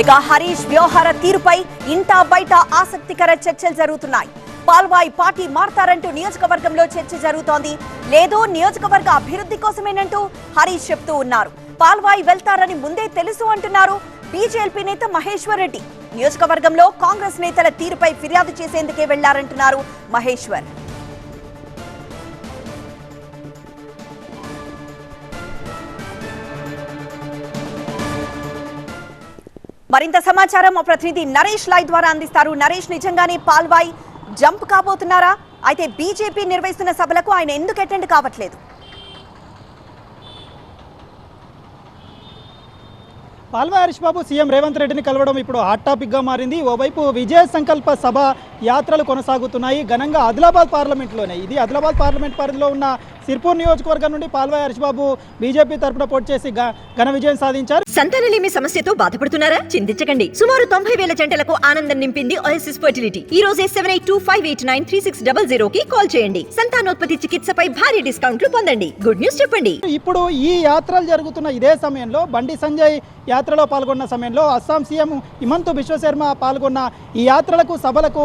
ఇక హరీష్ వ్యవహార తీరుపై ఇంటా బయట ఆసక్తికర చర్చలు జరుగుతున్నాయి. పాల్వాయి పార్టీ మారతారంటూ నియోజకవర్గంలో చర్చ జరుగుతోంది. లేదో నియోజకవర్గ అభివృద్ధి కోసమేనంటూ హరీష్ చెప్తూ ఉన్నారు. పాల్వాయి వెళ్తారని ముందే తెలుసు అంటున్నారు బీజేపీ నేత మహేశ్వర్ రెడ్డి. నియోజకవర్గంలో కాంగ్రెస్ నేతల తీరుపై ఫిర్యాదు చేసేందుకే వెళ్ళారంటున్నారు మహేశ్వర్. మరింత సమాచారం మా ప్రతినిధి నరేష్ లై ద్వారా అందిస్తారు. నరేష్ నిజంగానే పాల్వాయ్ జంప్ కాబోతున్నారా? అయితే బీజేపీ నిర్వహిస్తున్న సభలకు ఆయన ఎందుకు అటెండ్ కావట్లేదు? పాల్వా హరీష్ బాబు సీఎం రేవంత్ రెడ్డిని కలవడం ఇప్పుడు హాట్ టాపిక్గా మారింది. ఓవైపు విజయ సంకల్ప సభ యాత్రలు కొనసాగుతున్నాయి. ఘనంగా ఆదిలాబాద్ పార్లమెంట్లోనే. ఇది ఆదిలాబాద్ పార్లమెంట్ పరిధిలో ఉన్న సిర్పూర్ నియోజకవర్గం నుండి పాల్వా హరీష్ బాబు బీజేపీ తరపున పోటీ చేసి ఘన విజయం సాధించారు. సంతానలేమి సమస్యతో బాధపడుతున్నారా? చింతించకండి. సుమారు తొంభై వేల జంటలకు ఆనందం నింపింది ఓఎస్ఎస్ ఫర్టిలిటీ ఈ రోజే seven eight two five eight nine three six double zero కి కాల్ చేయండి. సంతానోత్పత్తి చికిత్సపై భారీ డిస్కౌంట్లు పొందండి. గుడ్ న్యూస్ చెప్పండి. ఇప్పుడు ఈ యాత్రలు జరుగుతున్న ఇదే సమయంలో బండి సంజయ్ యాత్రలో పాల్గొన్న సమయంలో అస్సాం సీఎం హిమంత్ బిశ్వశర్మ పాల్గొన్న ఈ యాత్రలకు సభలకు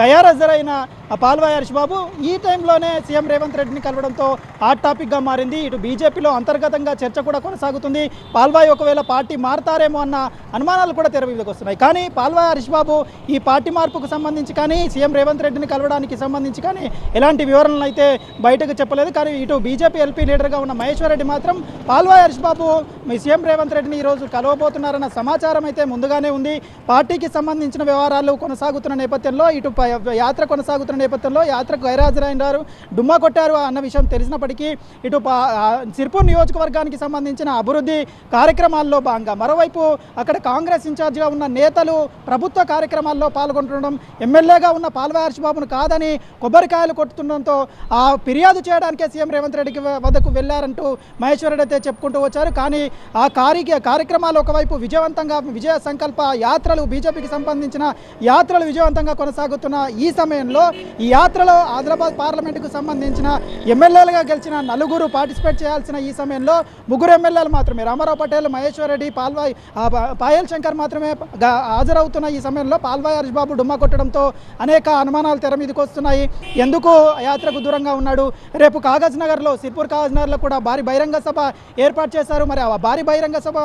గయారాజరైన పాల్వాయి హరీష్ బాబు ఈ టైంలోనే సీఎం రేవంత్ రెడ్డిని కలవడంతో హాట్ టాపిక్గా మారింది. ఇటు బీజేపీలో అంతర్గతంగా చర్చ కూడా కొనసాగుతుంది. పాల్వాయి ఒకవేళ పార్టీ మారతారేమో అన్న అనుమానాలు కూడా తెర వస్తున్నాయి. కానీ పాల్వాయి హరీష్ బాబు ఈ పార్టీ మార్పుకు సంబంధించి కానీ సీఎం రేవంత్ రెడ్డిని కలవడానికి సంబంధించి కానీ ఎలాంటి వివరణలు అయితే బయటకు చెప్పలేదు. కానీ ఇటు బీజేపీ ఎల్పీ లీడర్గా ఉన్న మహేశ్వర్ రెడ్డి మాత్రం పాల్వాయి హరీష్ బాబు మీ సీఎం రేవంత్ రెడ్డిని ఈరోజు కలవబోతున్నారన్న సమాచారం అయితే ముందుగానే ఉంది. పార్టీకి సంబంధించిన వ్యవహారాలు కొనసాగుతున్న నేపథ్యంలో ఇటు ప- యాత్ర కొనసాగుతున్న నేపథ్యంలో యాత్రకు గైరాజరైనారు. డుమ్మా కొట్టారు అన్న విషయం తెలిసినప్పటికీ ఇటు సిర్పూర్ నియోజకవర్గానికి సంబంధించిన అభివృద్ధి కార్యక్రమాల్లో భాగంగా మరోవైపు అక్కడ కాంగ్రెస్ ఇన్ఛార్జిగా ఉన్న నేతలు ప్రభుత్వ కార్యక్రమాల్లో పాల్గొంటుండడం ఎమ్మెల్యేగా ఉన్న పాల్వ హర్ష్ బాబును కాదని కొబ్బరికాయలు కొట్టుతుండడంతో ఆ ఫిర్యాదు చేయడానికే సీఎం రేవంత్ రెడ్డికి వద్దకు వెళ్ళారంటూ మహేశ్వర్ రెడ్డి అయితే చెప్పుకుంటూ వచ్చారు. కానీ ఆ కార్య కార్యక్రమాలు ఒకవైపు విజయవంతంగా విజయ సంకల్ప యాత్రలు బీజేపీకి సంబంధించిన యాత్రలు విజయవంతంగా కొనసాగుతున్న ఈ సమయంలో ఈ యాత్రలో ఆదిలాబాద్ పార్లమెంటుకు సంబంధించిన ఎమ్మెల్యేలుగా గెలిచిన నలుగురు పార్టిసిపేట్ చేయాల్సిన ఈ సమయంలో ముగ్గురు ఎమ్మెల్యేలు మాత్రమే. రామారావు పటేల్ మహేశ్వర్ రెడ్డి పాల్వాయ్ పాయల్ శంకర్ మాత్రమే హాజరవుతున్న ఈ సమయంలో పాల్వాయ్ హరీష్ బాబు డుమ్మా కొట్టడంతో అనేక అనుమానాలు తెర మీదకి వస్తున్నాయి. ఎందుకు యాత్రకు దూరంగా ఉన్నాడు? రేపు కాగజ్ నగర్లో సిర్పూర్ కాగజ్ నగర్లో కూడా భారీ బహిరంగ సభ ఏర్పాటు చేశారు. మరి ఆ భారీ బహిరంగ సభ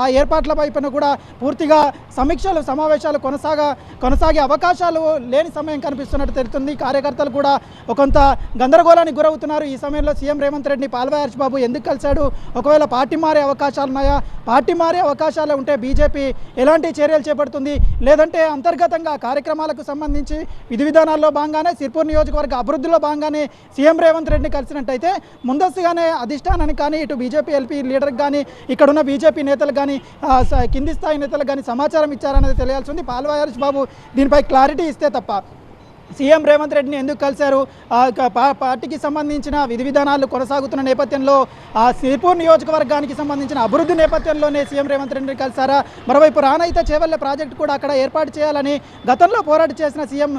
ఆ ఏర్పాట్ల వైపున కూడా పూర్తిగా సమీక్షలు సమావేశాలు కొనసాగా కొనసాగే అవకాశాలు లేని సమయం కనిపిస్తున్నట్టు తెలుస్తుంది. కార్యకర్తలు కూడా ఒక కొంత గందరగోళానికి గురవుతున్నారు. ఈ సమయంలో సీఎం రేవంత్ రెడ్డిని పాల్వాయి బాబు ఎందుకు కలిశాడు? ఒకవేళ పార్టీ మారే అవకాశాలు ఉన్నాయా? పార్టీ మారే అవకాశాలు ఉంటే బీజేపీ ఎలాంటి చర్యలు చేపడుతుంది? లేదంటే అంతర్గతంగా కార్యక్రమాలకు సంబంధించి విధి విధానాల్లో భాగంగానే సిర్పూర్ నియోజకవర్గ అభివృద్ధిలో భాగంగానే సీఎం రేవంత్ రెడ్డిని కలిసినట్టయితే ముందస్తుగానే అధిష్టానానికి కానీ ఇటు బీజేపీ ఎల్పీ లీడర్కి కానీ ఇక్కడున్న బీజేపీ నేతలు కానీ కింది స్థాయి నేతలకు కానీ సమాచారం ఇచ్చారనేది తెలియాల్సి ఉంది. పాల్వాయి బాబు దీనిపై క్లారిటీ ఇస్తే తప్ప సీఎం రేవంత్ రెడ్డిని ఎందుకు కలిశారు? పార్టీకి సంబంధించిన విధి విధానాలు కొనసాగుతున్న నేపథ్యంలో ఆ సిర్పూర్ నియోజకవర్గానికి సంబంధించిన అభివృద్ధి నేపథ్యంలోనే సీఎం రేవంత్ రెడ్డిని కలిశారా? మరోవైపు రానైతే చేవల్లె ప్రాజెక్టు కూడా అక్కడ ఏర్పాటు చేయాలని గతంలో పోరాటం చేసిన సీఎం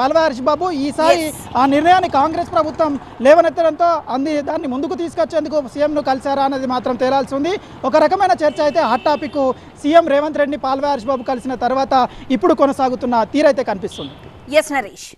పాల్వా హరీష్ బాబు ఈసారి ఆ నిర్ణయాన్ని కాంగ్రెస్ ప్రభుత్వం లేవనెత్తడంతో అంది దాన్ని ముందుకు తీసుకొచ్చేందుకు సీఎంను కలిశారా అనేది మాత్రం తేలాల్సి ఉంది. ఒక రకమైన చర్చ అయితే హాట్ టాపిక్ సీఎం రేవంత్ రెడ్డిని పాల్వే హరీష్ బాబు కలిసిన తర్వాత ఇప్పుడు కొనసాగుతున్న తీరైతే కనిపిస్తుంది. ఎస్ నరేష్